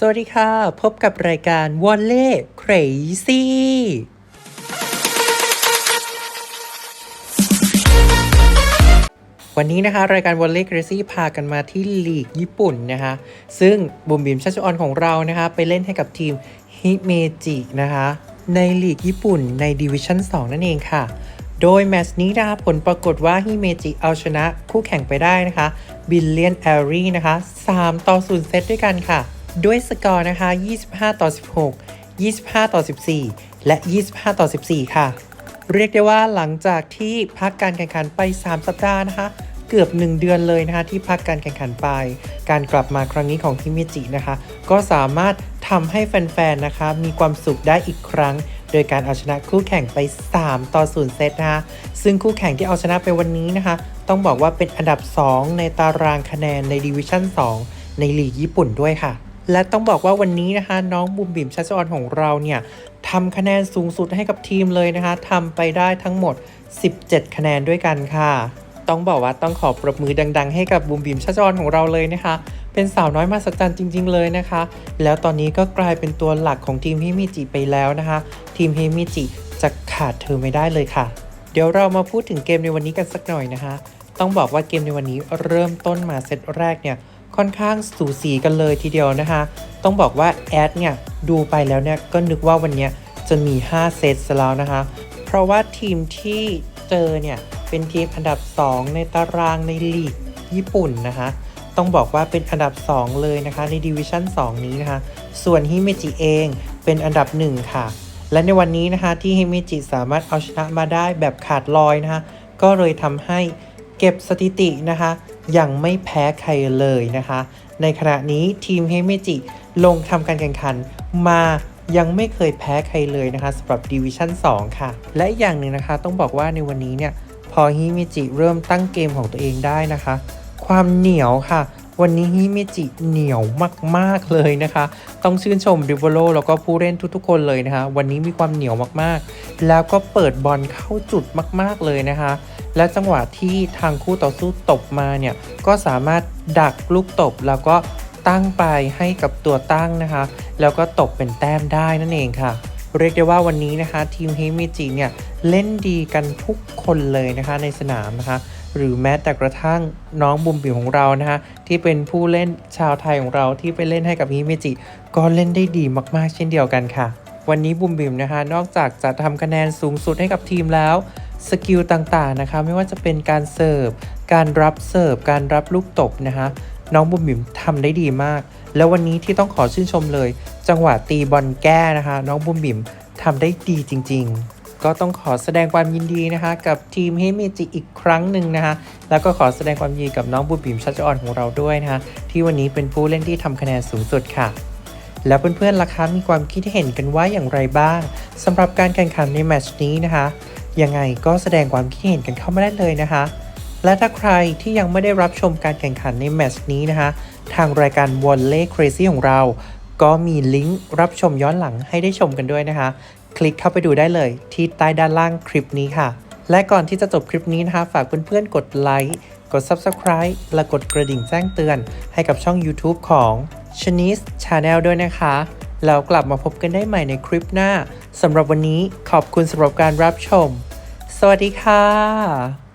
สวัสดีค่ะ พบกับรายการวอลเล่ครซี่วันนี้นะคะ รายการวอลเล่ครซี่พากันมาที่ลีกญี่ปุ่นนะคะ ซึ่งบุมบิมชัชออนของเรานะคะ ไปเล่นให้กับทีมฮิเมจินะคะ ในลีกญี่ปุ่นในดิวิชั่น 2 นั่นเองค่ะ โดยแมตช์นี้นะคะ ผลปรากฏว่าฮิเมจิเอาชนะคู่แข่งไปได้นะคะบิลเลียนแอรีนะคะ 3 ต่อ 0 เซตด้วยกันค่ะ ด้วยสกอร์นะคะ 25 ต่อ 16 25 ต่อ 14 และ 25 ต่อ 14 ค่ะ เรียกได้ว่าหลังจากที่พักการแข่งขันไป 3 สัปดาห์นะคะ เกือบ 1 เดือนเลยนะคะ ที่พักการแข่งขันไป การกลับมาครั้งนี้ของฮิเมจินะคะ ก็สามารถทำให้แฟนๆ นะคะ มีความสุขได้อีกครั้ง โดยการเอาชนะคู่แข่งไป 3 ต่อ 0 เซตนะคะ ซึ่งคู่แข่งที่เอาชนะไปวันนี้นะคะ ต้องบอกว่าเป็นอันดับ 2 ในตารางคะแนนในดิวิชั่น 2 ในลีกญี่ปุ่นด้วยค่ะ และต้องบอกว่าวันนี้นะคะ น้องบุมบิ่มชัชออนของเราเนี่ยทำคะแนนสูงสุดให้กับทีมเลยนะคะทำไปได้ทั้งหมด 17 คะแนนด้วยกันค่ะ ต้องบอกว่าต้องขอปรบมือดัง ๆ ให้กับบุมบิ่มชัชออนของเราเลยนะคะ เป็นสาวน้อยมาสัจจันจริง ๆ เลยนะคะ แล้วตอนนี้ก็กลายเป็นตัวหลักของทีมฮิมิจิไปแล้วนะคะ ทีมฮิมิจิจะขาดเธอไม่ได้เลยค่ะ เดี๋ยวเรามาพูดถึงเกมในวันนี้กันสักหน่อยนะคะ ต้องบอกว่าเกมในวันนี้เริ่มต้นมาเซตแรกเนี่ย ค่อนข้างสูสีกันเลยทีเดียวนะคะ ต้องบอกว่าแอดเนี่ยดูไปแล้วเนี่ยก็นึกว่าวันนี้จะมี 5 เซตซะแล้วนะคะ เพราะว่าทีมที่เจอเนี่ยเป็นทีมอันดับ 2 ในตารางในลีกญี่ปุ่นนะคะ ต้องบอกว่าเป็นอันดับ 2 เลยนะคะในดิวิชั่น 2 นี้นะคะ ส่วนฮิเมจิเองเป็นอันดับ 1 ค่ะ และในวันนี้นะคะที่ฮิเมจิสามารถเอาชนะมาได้แบบขาดลอยนะคะ ก็เลยทำให้ เก็บสถิตินะคะ ยังไม่แพ้ใครเลยนะคะ ในขณะนี้ทีมเฮิเมจิลงทำการแข่งขันมายังไม่เคยแพ้ใครเลยนะคะสำหรับดิวิชั่น2ค่ะ และอย่างหนึ่งนะคะต้องบอกว่าในวันนี้เนี่ย พอฮิเมจิเริ่มตั้งเกมของตัวเองได้นะคะ ความเหนียวค่ะ วันนี้ฮิเมจิเหนียวมาก ๆ เลยนะคะ ต้องชื่นชมริวโลแล้วก็ผู้เล่นทุกๆ คนเลยนะคะ วันนี้มีความเหนียวมากๆ แล้วก็เปิดบอลเข้าจุดมาก ๆ เลยนะคะ และจังหวะที่ทางคู่ต่อสู้ตบมาเนี่ย ก็สามารถดักลูกตบแล้วก็ตั้งไปให้กับตัวตั้งนะคะ แล้วก็ตบเป็นแต้มได้นั่นเองค่ะ เรียกได้ว่าวันนี้นะคะ ทีมฮิมิจิเนี่ย เล่นดีกันทุกคนเลยนะคะในสนามนะคะ หรือแม้แต่กระทั่งน้องบุมบิมของเรานะคะที่เป็นผู้เล่นชาวไทยของเราที่ไปเล่นให้กับฮิมิจิ ก็เล่นได้ดีมากๆ เช่นเดียวกันค่ะ วันนี้บุมบิมนะคะ นอกจากจะทำคะแนนสูงสุดให้กับทีมแล้ว สกิลต่างๆนะคะไม่ว่าจะเป็นการเสิร์ฟ การรับเสิร์ฟ การรับลูกตบนะคะน้องบุ๋มบิ๋มทำได้ดีมาก แล้ววันนี้ที่ต้องขอชื่นชมเลย จังหวะตีบอลแก้นะคะ น้องบุ๋มบิ๋มทำได้ดีจริง ๆ ก็ต้องขอแสดงความยินดีนะคะ กับทีมเฮเมจิอีกครั้งหนึ่งนะคะ แล้วก็ขอแสดงความยินดีกับน้องบุ๋มบิ๋มชัชออนของเราด้วยนะคะ ที่วันนี้เป็นผู้เล่นที่ทำคะแนนสูงสุดค่ะแล้วเพื่อนๆล่ะคะมีความคิดเห็นกันว่าอย่างไรบ้างสำหรับการแข่งขันในแมตช์นี้นะคะ ยังไงก็แสดงความคิดเห็นกันเข้ามาได้เลยนะคะ และถ้าใครที่ยังไม่ได้รับชมการแข่งขันในแมตช์นี้นะคะ ทางรายการ w a l l e Crazy ของเรา ก็มีลิงก์รับชมย้อนหลังให้ได้ชมกันด้วยนะคะ คลิกเข้าไปดูได้เลยที่ใต้ด้านล่างคลิปนี้ค่ะ และก่อนที่จะจบคลิปนี้นะคะ ฝากเพื่อนๆกดไลค์กด Subscribe และกดกระดิ่งแจ้งเตือน ให้กับช่อง YouTube ของ c h a n e s e Channel ด้วยนะคะ แล้วกลับมาพบกันได้ใหม่ในคลิปหน้า สำหรับวันนี้ขอบคุณสำหรับการรับชม สวัสดีค่ะ